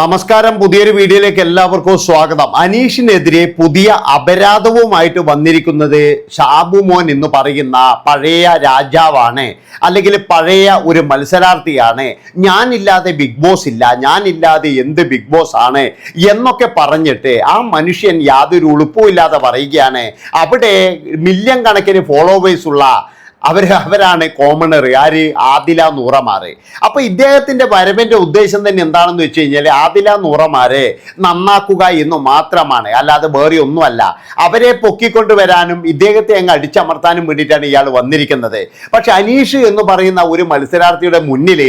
നമസ്കാരം. പുതിയൊരു വീഡിയോയിലേക്ക് എല്ലാവർക്കും സ്വാഗതം. അനീഷിനെതിരെ പുതിയ അപരാധവുമായിട്ട് വന്നിരിക്കുന്നത് ഷാബു മോൻ എന്ന് പറയുന്ന പഴയ രാജാവാണ്. അല്ലെങ്കിൽ പഴയ ഒരു മത്സരാർത്ഥിയാണ്. ഞാനില്ലാതെ ബിഗ് ബോസ് ഇല്ല. ഞാനില്ലാതെ എന്ത് ബിഗ് ബോസ് ആണ് എന്നൊക്കെ പറഞ്ഞിട്ട് ആ മനുഷ്യൻ യാതൊരു ഉളുപ്പുമില്ലാതെ പറയുകയാണ്. അവിടെ മില്യൺ കണക്കിന് ഫോളോവേഴ്സ് ഉള്ള അവർ അവരാണ് കോമണർ ആര്? ആദില നൂറമാറ് അപ്പൊ ഇദ്ദേഹത്തിന്റെ വരവിന്റെ ഉദ്ദേശം തന്നെ എന്താണെന്ന് വെച്ച് കഴിഞ്ഞാൽ ആദില നൂറമാരെ നന്നാക്കുക എന്ന് മാത്രമാണ്. അല്ലാതെ വേറെ ഒന്നുമല്ല. അവരെ പൊക്കിക്കൊണ്ട് വരാനും ഇദ്ദേഹത്തെ അങ്ങ് അടിച്ചമർത്താനും വേണ്ടിയിട്ടാണ് ഇയാൾ വന്നിരിക്കുന്നത്. പക്ഷെ അനീഷ് എന്ന് പറയുന്ന ഒരു മത്സരാർത്ഥിയുടെ മുന്നിൽ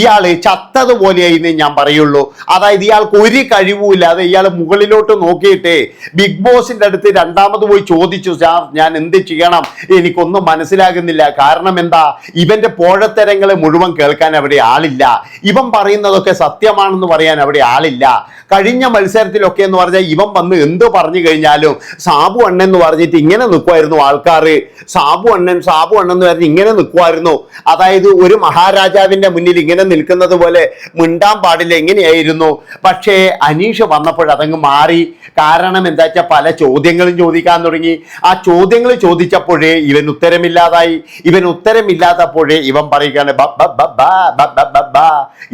ഇയാൾ ചത്തതുപോലെയായി ഞാൻ പറയുള്ളൂ. അതായത് ഇയാൾക്ക് ഒരു കഴിവുമില്ലാതെ ഇയാൾ മുകളിലോട്ട് നോക്കിയിട്ട് ബിഗ് ബോസിന്റെ അടുത്ത് രണ്ടാമത് പോയി ചോദിച്ചു സാർ ഞാൻ എന്ത് ചെയ്യണം? എനിക്കൊന്നും മനസ്സിലാകുന്നില്ല. കാരണം എന്താ? ഇവന്റെ പോഴത്തരങ്ങൾ മുഴുവൻ കേൾക്കാൻ അവിടെ ആളില്ല. ഇവൻ പറയുന്നതൊക്കെ സത്യമാണെന്ന് പറയാൻ അവിടെ ആളില്ല. കഴിഞ്ഞ മത്സരത്തിലൊക്കെ എന്ന് പറഞ്ഞാൽ ഇവൻ വന്ന് എന്ത് പറഞ്ഞു കഴിഞ്ഞാലും സാബു അണ്ണൻ എന്ന് പറഞ്ഞിട്ട് ഇങ്ങനെ നിൽക്കുമായിരുന്നു ആൾക്കാർ സാബു അണ്ണൻ സാബു അണ്ണൻ എന്ന് പറഞ്ഞ് ഇങ്ങനെ നിൽക്കുമായിരുന്നു അതായത് ഒരു മഹാരാജാവിന്റെ മുന്നിൽ ഇങ്ങനെ നിൽക്കുന്നത് പോലെ മിണ്ടാൻ പാടില്ല എങ്ങനെയായിരുന്നു? പക്ഷേ അനീഷ് വന്നപ്പോൾ അതങ്ങ് മാറി. കാരണം എന്താ വെച്ചാൽ പല ചോദ്യങ്ങളും ചോദിക്കാൻ തുടങ്ങി. ആ ചോദ്യങ്ങൾ ചോദിച്ചപ്പോഴേ ഇവൻ ഉത്തരമില്ലാതായി. ഇവൻ ഉത്തരമില്ലാത്തപ്പോഴേ ഇവൻ പറയുകയാണ്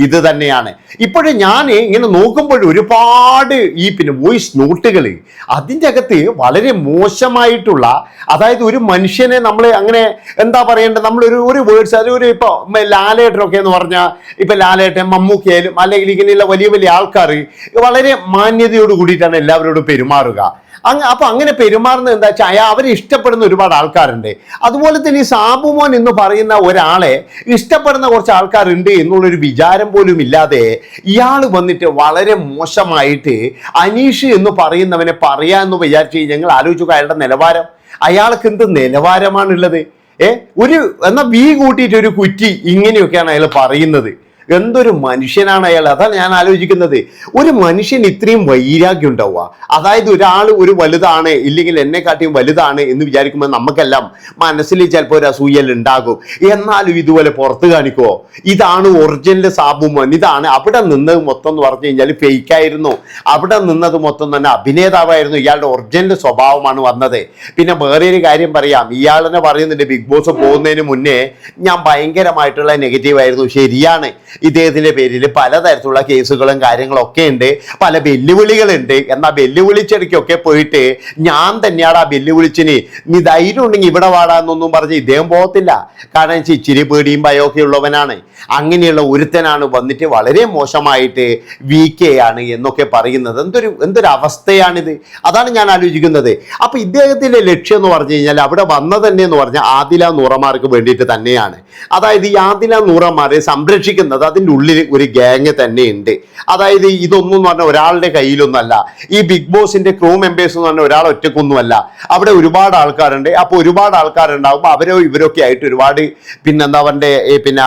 ഇത് തന്നെയാണ്. ഇപ്പോഴും ഞാൻ ഇങ്ങനെ നോക്കുമ്പോൾ ഒരുപാട് ഈ പിന്നെ വോയിസ് നോട്ടുകൾ അതിന്റെ അകത്ത് വളരെ മോശമായിട്ടുള്ള അതായത് ഒരു മനുഷ്യനെ നമ്മൾ അങ്ങനെ എന്താ പറയേണ്ടത്? നമ്മളൊരു ഒരു വേർഡ്സ് ഒരു ഇപ്പോൾ ലാലേട്ടനൊക്കെ എന്ന് പറഞ്ഞാൽ ഇപ്പം ലാലേട്ടൻ മമ്മൂക്കയായാലും അല്ലെങ്കിൽ ഇങ്ങനെയുള്ള വലിയ വലിയ ആൾക്കാർ വളരെ മാന്യതയോട് കൂടിയിട്ടാണ് എല്ലാവരോടും പെരുമാറുക. അങ്ങ് അപ്പൊ അങ്ങനെ പെരുമാറുന്നത് എന്താ വെച്ചാൽ അയാൾ അവരെ ഇഷ്ടപ്പെടുന്ന ഒരുപാട് ആൾക്കാരുണ്ട്. അതുപോലെ തന്നെ ഈ സാബുമോൻ എന്ന് പറയുന്ന ഒരാളെ ഇഷ്ടപ്പെടുന്ന കുറച്ച് ആൾക്കാരുണ്ട് എന്നുള്ളൊരു വിചാരം പോലും ഇല്ലാതെ ഇയാൾ വന്നിട്ട് വളരെ മോശമായിട്ട് അനീഷ് എന്ന് പറയുന്നവനെ പറയാമെന്ന് വിചാരിച്ച് ഞങ്ങൾ ആലോചിച്ചു അയാളുടെ നിലവാരം. അയാൾക്ക് എന്ത് നിലവാരമാണുള്ളത്? ഏ? ഒരു എന്നാ വീ കൂട്ടിയിട്ട് ഒരു കുറ്റി ഇങ്ങനെയൊക്കെയാണ് അയാൾ പറയുന്നത്. എന്തൊരു മനുഷ്യനാണ് അയാൾ? അതാണ് ഞാൻ ആലോചിക്കുന്നത്. ഒരു മനുഷ്യൻ ഇത്രയും വൈരാഗ്യം ഉണ്ടാവുക. അതായത് ഒരാൾ ഒരു വലുതാണ് ഇല്ലെങ്കിൽ എന്നെ കാട്ടിയും വലുതാണ് എന്ന് വിചാരിക്കുമ്പോൾ നമുക്കെല്ലാം മനസ്സിൽ ചിലപ്പോൾ ഒരു അസൂയൽ ഉണ്ടാകും. എന്നാലും ഇതുപോലെ പുറത്ത് കാണിക്കുമോ ഇതാണ് ഒറിജിനൽ സാബുമൻ ഇതാണ് അവിടെ നിന്നത് മൊത്തം എന്ന് പറഞ്ഞു കഴിഞ്ഞാൽ ഫേക്കായിരുന്നു അവിടെ നിന്നത് മൊത്തം തന്നെ അഭിനേതാവായിരുന്നു. ഇയാളുടെ ഒറിജിനൽ സ്വഭാവമാണ് വന്നത്. പിന്നെ വേറെ ഒരു കാര്യം പറയാം. ഇയാളെന്നെ പറയുന്നുണ്ട് ബിഗ് ബോസ് പോകുന്നതിന് മുന്നേ ഞാൻ ഭയങ്കരമായിട്ടുള്ള നെഗറ്റീവ് ആയിരുന്നു. ശരിയാണ്. ഇദ്ദേഹത്തിന്റെ പേരിൽ പലതരത്തിലുള്ള കേസുകളും കാര്യങ്ങളും ഒക്കെ ഉണ്ട്. പല വെല്ലുവിളികളുണ്ട്. എന്നാൽ വെല്ലുവിളിച്ചെടുക്കൊക്കെ പോയിട്ട് ഞാൻ തന്നെയാണ് ആ വെല്ലുവിളിച്ചിന്. നീ ധൈര്യം ഉണ്ടെങ്കിൽ ഇവിടെ വാടാന്നൊന്നും പറഞ്ഞ് ഇദ്ദേഹം പോകത്തില്ല. കാരണം ഇച്ചിരി പേടിയും ഭയമൊക്കെ ഉള്ളവനാണ്. അങ്ങനെയുള്ള ഒരുത്തനാണ് വന്നിട്ട് വളരെ മോശമായിട്ട് വി കെ ആണ് എന്നൊക്കെ പറയുന്നത്. എന്തൊരു എന്തൊരു അവസ്ഥയാണിത്. അതാണ് ഞാൻ ആലോചിക്കുന്നത്. അപ്പൊ ഇദ്ദേഹത്തിന്റെ ലക്ഷ്യം എന്ന് പറഞ്ഞു കഴിഞ്ഞാൽ അവിടെ വന്ന തന്നെ എന്ന് പറഞ്ഞാൽ ആദില നൂറമാർക്ക് വേണ്ടിയിട്ട് തന്നെയാണ്. അതായത് ഈ ആദില നൂറമാരെ സംരക്ഷിക്കുന്നത് അതിന്റെ ഉള്ളിൽ ഒരു ഗ്യാങ് തന്നെയുണ്ട് അതായത് ഇതൊന്നും എന്ന് പറഞ്ഞാൽ ഒരാളുടെ കയ്യിലൊന്നല്ല. ഈ ബിഗ് ബോസിന്റെ ക്രൂ മെമ്പേഴ്സ് എന്ന് പറഞ്ഞാൽ ഒരാൾ ഒറ്റക്കൊന്നുമല്ല. അവിടെ ഒരുപാട് ആൾക്കാരുണ്ട്. അപ്പോൾ ഒരുപാട് ആൾക്കാരുണ്ടാകുമ്പോൾ അവരോ ഇവരൊക്കെ ആയിട്ട് ഒരുപാട് പിന്നെന്താ അവന്റെ പിന്നെ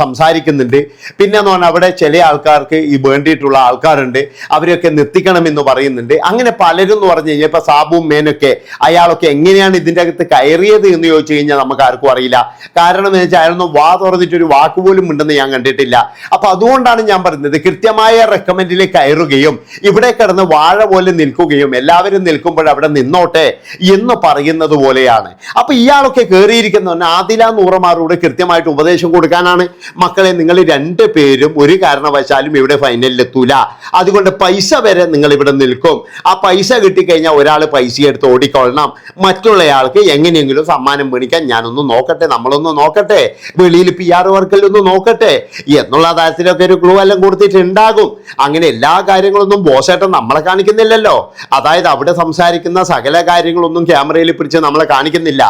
സംസാരിക്കുന്നുണ്ട്. പിന്നെ എന്ന് പറഞ്ഞാൽ അവിടെ ചില ആൾക്കാർക്ക് ഈ വേണ്ടിയിട്ടുള്ള ആൾക്കാരുണ്ട്. അവരൊക്കെ നിർത്തിക്കണമെന്ന് പറയുന്നുണ്ട്. അങ്ങനെ പലരും എന്ന് പറഞ്ഞു കഴിഞ്ഞാൽ ഇപ്പൊ സാബുവും മേനൊക്കെ അയാളൊക്കെ എങ്ങനെയാണ് ഇതിന്റെ അകത്ത് കയറിയത് എന്ന് ചോദിച്ചു കഴിഞ്ഞാൽ നമുക്ക് ആർക്കും അറിയില്ല. കാരണം എന്ന് വെച്ചാൽ അയാളൊന്നും വാ തുറന്നിട്ട് ഒരു വാക്ക് പോലും ഉണ്ടെന്ന് ഞാൻ കണ്ടിട്ടില്ല. അപ്പൊ അതുകൊണ്ടാണ് ഞാൻ പറയുന്നത് കൃത്യമായ റെക്കമെൻഡിൽ കയറുകയും ഇവിടെ കിടന്ന് വാഴ പോലെ നിൽക്കുകയും എല്ലാവരും നിൽക്കുമ്പോൾ അവിടെ നിന്നോട്ടെ എന്ന് പറയുന്നത് പോലെയാണ്. അപ്പൊ ഇയാളൊക്കെ കയറിയിരിക്കുന്ന ആദില നൂറമാരോട് കൃത്യമായിട്ട് ഉപദേശം കൊടുക്കാനാണ്. മക്കളെ നിങ്ങൾ രണ്ട് പേരും ഒരു കാരണവശാലും ഇവിടെ ഫൈനലിൽ എത്തൂല. അതുകൊണ്ട് പൈസ വരെ നിങ്ങൾ ഇവിടെ നിൽക്കും. ആ പൈസ കിട്ടിക്കഴിഞ്ഞാൽ ഒരാൾ പൈസ എടുത്ത് ഓടിക്കൊള്ളണം. മറ്റുള്ളയാൾക്ക് എങ്ങനെയെങ്കിലും സമ്മാനം മേടിക്കാൻ ഞാനൊന്ന് നോക്കട്ടെ നമ്മളൊന്ന് നോക്കട്ടെ. വെളിയിൽ പി ആർ വർക്കിൽ ഒന്ന് നോക്കട്ടെ. എന്നുള്ള തരത്തിലൊക്കെ ഒരു ക്ലൂ എല്ലാം കൊടുത്തിട്ടുണ്ടാകും. അങ്ങനെ എല്ലാ കാര്യങ്ങളൊന്നും ബോസേട്ടൻ നമ്മളെ കാണിക്കുന്നില്ലല്ലോ. അതായത് അവിടെ സംസാരിക്കുന്ന സകല കാര്യങ്ങളൊന്നും ക്യാമറയിൽ പിടിച്ച് നമ്മളെ കാണിക്കുന്നില്ല.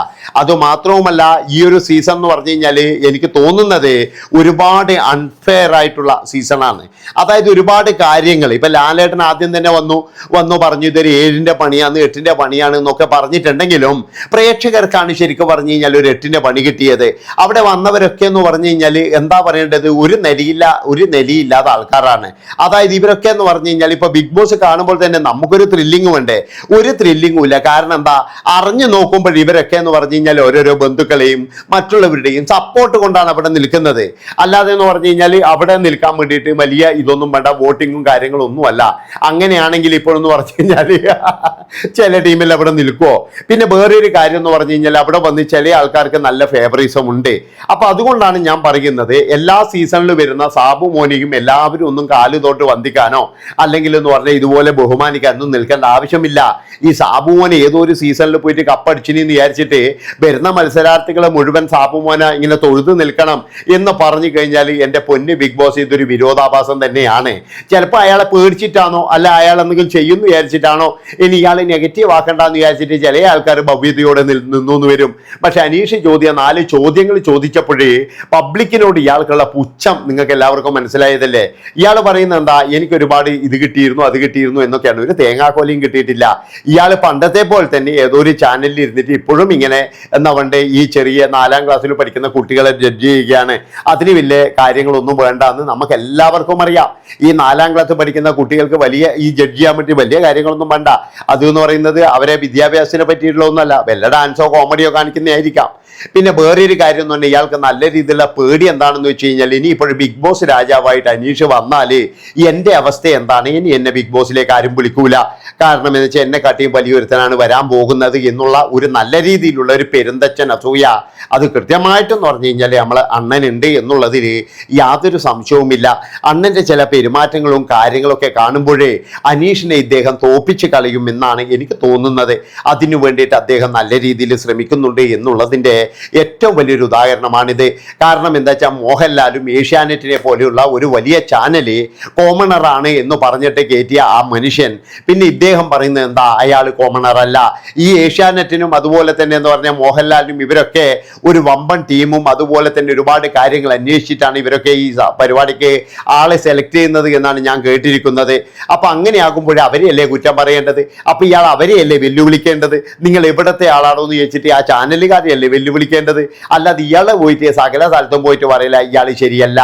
അതുമാത്രവുമല്ല ഈ ഒരു സീസൺ എന്ന് പറഞ്ഞു കഴിഞ്ഞാൽ എനിക്ക് തോന്നുന്നത് ഒരുപാട് അൺഫെയർ ആയിട്ടുള്ള സീസണാണ് അതായത് ഒരുപാട് കാര്യങ്ങൾ. ഇപ്പൊ ലാലേട്ടൻ ആദ്യം തന്നെ വന്നു. വന്നു പറഞ്ഞു ഇതൊരു ഏഴിന്റെ പണിയാണ് എട്ടിന്റെ പണിയാണ് എന്നൊക്കെ പറഞ്ഞിട്ടുണ്ടെങ്കിലും പ്രേക്ഷകർക്കാണ് ശരിക്കും പറഞ്ഞു കഴിഞ്ഞാൽ ഒരു എട്ടിന്റെ പണി കിട്ടിയത്. അവിടെ വന്നവരൊക്കെ എന്ന് പറഞ്ഞു കഴിഞ്ഞാൽ എന്താ പറയേണ്ടത്? ഒരു ഒരു നിലയില്ല ഒരു നിലയില്ലാത്ത ആൾക്കാരാണ്. അതായത് ഇവരൊക്കെ എന്ന് പറഞ്ഞു കഴിഞ്ഞാൽ ഇപ്പൊ ബിഗ് ബോസ് കാണുമ്പോൾ തന്നെ നമുക്കൊരു ത്രില്ലിങ്ങും ഉണ്ട്. ഒരു ത്രില്ലിങ്ങും ഇല്ല. കാരണം എന്താ? അറിഞ്ഞു നോക്കുമ്പോൾ ഇവരൊക്കെ എന്ന് പറഞ്ഞു കഴിഞ്ഞാൽ ഓരോരോ ബന്ധുക്കളെയും മറ്റുള്ളവരുടെയും സപ്പോർട്ട് കൊണ്ടാണ് അവിടെ നിൽക്കുന്നത്. അല്ലാതെ എന്ന് പറഞ്ഞു കഴിഞ്ഞാൽ അവിടെ നിൽക്കാൻ വേണ്ടിയിട്ട് വലിയ ഇതൊന്നും വേണ്ട വോട്ടിങ്ങും കാര്യങ്ങളും ഒന്നും അല്ല. അങ്ങനെയാണെങ്കിൽ ഇപ്പോഴെന്ന് പറഞ്ഞു കഴിഞ്ഞാൽ ചില ടീമിൽ അവിടെ നിൽക്കുമോ പിന്നെ വേറെ ഒരു കാര്യം എന്ന് പറഞ്ഞു കഴിഞ്ഞാൽ അവിടെ വന്ന് ചില ആൾക്കാർക്ക് നല്ല ഫേവറിസം ഉണ്ട്. അപ്പൊ അതുകൊണ്ടാണ് ഞാൻ പറയുന്നത് എല്ലാ സീസണിലും വരുന്ന സാബു മോനിയും എല്ലാവരും ഒന്നും കാൽ തൊട്ട് വന്ദിക്കാനോ അല്ലെങ്കിൽ എന്ന് പറഞ്ഞാൽ ഇതുപോലെ ബഹുമാനിക്കാനൊന്നും നിൽക്കേണ്ട ആവശ്യമില്ല. ഈ സാബു മോനെ ഏതോ ഒരു സീസണിൽ പോയിട്ട് കപ്പടിച്ചിനി വിചാരിച്ചിട്ട് വരുന്ന മത്സരാർത്ഥികളെ മുഴുവൻ സാബു മോനെ ഇങ്ങനെ തൊഴുതു നിൽക്കണം എന്ന് പറഞ്ഞു കഴിഞ്ഞാൽ എന്റെ പൊന്ന് ബിഗ് ബോസ് ഇതൊരു വിരോധാഭാസം തന്നെയാണ്. ചിലപ്പോൾ അയാളെ പേടിച്ചിട്ടാണോ അല്ല അയാൾ എന്തെങ്കിലും ചെയ്യുന്നു വിചാരിച്ചിട്ടാണോ ഇനി ഇയാളെ നെഗറ്റീവ് ആക്കണ്ടെന്ന് വിചാരിച്ചിട്ട് ചില ആൾക്കാർ ഭവ്യതയോടെ നിന്നു വരും. പക്ഷെ അനീഷ് ചോദ്യ നാല് ചോദ്യങ്ങൾ ചോദിച്ചപ്പോഴേ പബ്ലിക്കിനോട് ഇയാൾക്കുള്ള പുച്ഛം നിങ്ങൾക്ക് എല്ലാവർക്കും മനസ്സിലായതല്ലേ? ഇയാൾ പറയുന്നത് എന്താ? എനിക്ക് ഒരുപാട് ഇത് കിട്ടിയിരുന്നു അത് കിട്ടിയിരുന്നു എന്നൊക്കെയാണ്. ഒരു തേങ്ങാക്കോലയും കിട്ടിയിട്ടില്ല. ഇയാൾ പണ്ടത്തെ പോലെ തന്നെ ഏതോ ഒരു ചാനലിൽ ഇരുന്നിട്ട് ഇപ്പോഴും ഇങ്ങനെ എന്താ വേണ്ടേ ഈ ചെറിയ നാലാം ക്ലാസ്സിൽ പഠിക്കുന്ന കുട്ടികളെ ജഡ്ജ് ചെയ്യുകയാണ്. അതിന് വലിയ കാര്യങ്ങളൊന്നും വേണ്ട എന്ന് നമുക്ക് എല്ലാവർക്കും അറിയാം. ഈ നാലാം ക്ലാസ് പഠിക്കുന്ന കുട്ടികൾക്ക് വലിയ ഈ ജഡ്ജ് ചെയ്യാൻ പറ്റിയ വലിയ കാര്യങ്ങളൊന്നും വേണ്ട. അത് എന്ന് പറയുന്നത് അവരെ വിദ്യാഭ്യാസത്തിനെ പറ്റിയിട്ടുള്ള ഒന്നല്ല വല്ല ഡാൻസോ കോമഡിയോ കാണിക്കുന്നതായിരിക്കാം. പിന്നെ വേറൊരു കാര്യം എന്ന് പറഞ്ഞാൽ ഇയാൾക്ക് നല്ല രീതിയിലുള്ള പേടി എന്താണെന്ന് വെച്ച് കഴിഞ്ഞാൽ ഇനി ഇപ്പോഴും ബിഗ് ബോസ് രാജാവായിട്ട് അനീഷ് വന്നാൽ എന്റെ അവസ്ഥ എന്താണ്? ഇനി എന്നെ ബിഗ് ബോസിലേക്ക് ആരും വിളിക്കൂല. കാരണം എന്ന് വെച്ചാൽ എന്നെ കാട്ടിയും വലിയൊരുത്തനാണ് വരാൻ പോകുന്നത് എന്നുള്ള ഒരു നല്ല രീതിയിലുള്ള ഒരു പെരുന്തച്ഛൻ അസൂയ. അത് കൃത്യമായിട്ടെന്ന് പറഞ്ഞു കഴിഞ്ഞാൽ നമ്മൾ അണ്ണനുണ്ട് എന്നുള്ളതിൽ യാതൊരു സംശയവുമില്ല. അണ്ണന്റെ ചില പെരുമാറ്റങ്ങളും കാര്യങ്ങളൊക്കെ കാണുമ്പോഴേ അനീഷിനെ ഇദ്ദേഹം തോപ്പിച്ച് കളയും എന്നാണ് എനിക്ക് തോന്നുന്നത്. അതിനു വേണ്ടിയിട്ട് അദ്ദേഹം നല്ല രീതിയിൽ ശ്രമിക്കുന്നുണ്ട് എന്നുള്ളതിന്റെ ഏറ്റവും വലിയൊരു ഉദാഹരണമാണിത്. കാരണം എന്താ വെച്ചാൽ മോഹൻലാലും ഏഷ്യാനെറ്റിനെ പോലെയുള്ള ഒരു വലിയ ചാനൽ കോമണറാണ് എന്ന് പറഞ്ഞിട്ട് കയറ്റിയ ആ മനുഷ്യൻ. പിന്നെ ഇദ്ദേഹം പറയുന്നത് എന്താ അയാൾ കോമണറല്ല. ഈ ഏഷ്യാനെറ്റിനും അതുപോലെ തന്നെ എന്ന് പറഞ്ഞാൽ മോഹൻലാലിനും ഇവരൊക്കെ ഒരു വമ്പൻ ടീമും അതുപോലെ തന്നെ ഒരുപാട് കാര്യങ്ങൾ അന്വേഷിച്ചിട്ടാണ് ഇവരൊക്കെ ഈ പരിപാടിക്ക് ആളെ സെലക്ട് ചെയ്യുന്നത് എന്നാണ് ഞാൻ കേട്ടിരിക്കുന്നത്. അപ്പൊ അങ്ങനെയാകുമ്പോൾ അവരെയല്ലേ കുറ്റം പറയേണ്ടത്? അപ്പൊ ഇയാൾ അവരെയല്ലേ വെല്ലുവിളിക്കേണ്ടത്? നിങ്ങൾ എവിടത്തെ ആളാണോ എന്ന് ചോദിച്ചിട്ട് ആ ചാനലുകാരെയല്ലേ വെല്ലുവിളിക്കേണ്ടത്? അല്ലാതെ ഇയാളെ പോയിട്ട് സകല സ്ഥലത്തും പോയിട്ട് പറയില്ല ഇയാൾ ശരിയല്ല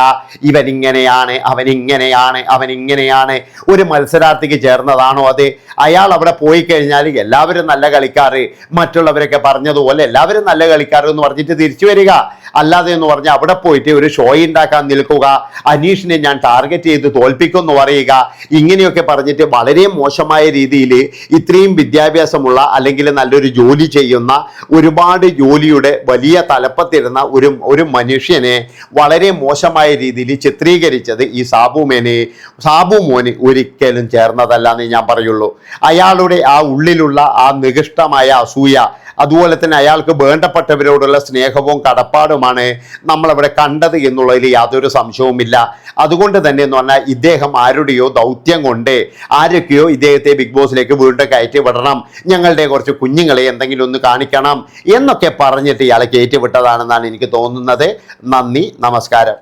ഇവൻ ഇങ്ങനെയാണ് അവൻ ഇങ്ങനെയാണ് അവൻ ഇങ്ങനെയാണ് ഒരു മത്സരാർത്ഥിക്ക് ചേർന്നതാണോ അത്? അയാൾ അവിടെ പോയി കഴിഞ്ഞാൽ എല്ലാവരും നല്ല കളിക്കാർ മറ്റുള്ളവരൊക്കെ പറഞ്ഞതുപോലെ എല്ലാവരും നല്ല കളിക്കാർ എന്ന് പറഞ്ഞിട്ട് തിരിച്ചു വരിക. അല്ലാതെ എന്ന് പറഞ്ഞാൽ അവിടെ പോയിട്ട് ഒരു ഷോ ഉണ്ടാക്കാൻ നിൽക്കുക. അനീഷിനെ ഞാൻ ടാർഗറ്റ് ചെയ്ത് തോൽപ്പിക്കും എന്ന് പറയുക. ഇങ്ങനെയൊക്കെ പറഞ്ഞിട്ട് വളരെ മോശമായ രീതിയിൽ ഇത്രയും വിദ്യാഭ്യാസമുള്ള അല്ലെങ്കിൽ നല്ലൊരു ജോലി ചെയ്യുന്ന ഒരുപാട് ജോലിയുടെ വലിയ തലപ്പത്തിരുന്ന ഒരു ഒരു മനുഷ്യനെ വളരെ മോശമായ രീതിയിൽ ചിത്രീകരിച്ചത് ഈ സാബു മേനെ സാബു മോന് ഒരിക്കലും ചേർന്നതല്ല എന്ന് ഞാൻ പറയുള്ളൂ. അയാളുടെ ആ ഉള്ളിലുള്ള ആ നികൃഷ്ടമായ അസൂയ അതുപോലെ തന്നെ അയാൾക്ക് വേണ്ടപ്പെട്ടവരോടുള്ള സ്നേഹവും കടപ്പാടുമാണ് നമ്മളവിടെ കണ്ടത് എന്നുള്ളതിൽ യാതൊരു സംശയവുമില്ല. അതുകൊണ്ട് തന്നെ എന്ന് പറഞ്ഞാൽ ഇദ്ദേഹം ആരുടെയോ ദൗത്യം കൊണ്ട് ആരൊക്കെയോ ഇദ്ദേഹത്തെ ബിഗ് ബോസിലേക്ക് വീണ്ടും കയറ്റി വിടണം. ഞങ്ങളുടെ കുറച്ച് കുഞ്ഞുങ്ങളെ എന്തെങ്കിലും ഒന്ന് കാണിക്കണം എന്നൊക്കെ പറഞ്ഞിട്ട് ഇയാളെ കയറ്റി വിട്ടതാണെന്നാണ് എനിക്ക് തോന്നുന്നത്. നന്ദി നമസ്കാരം.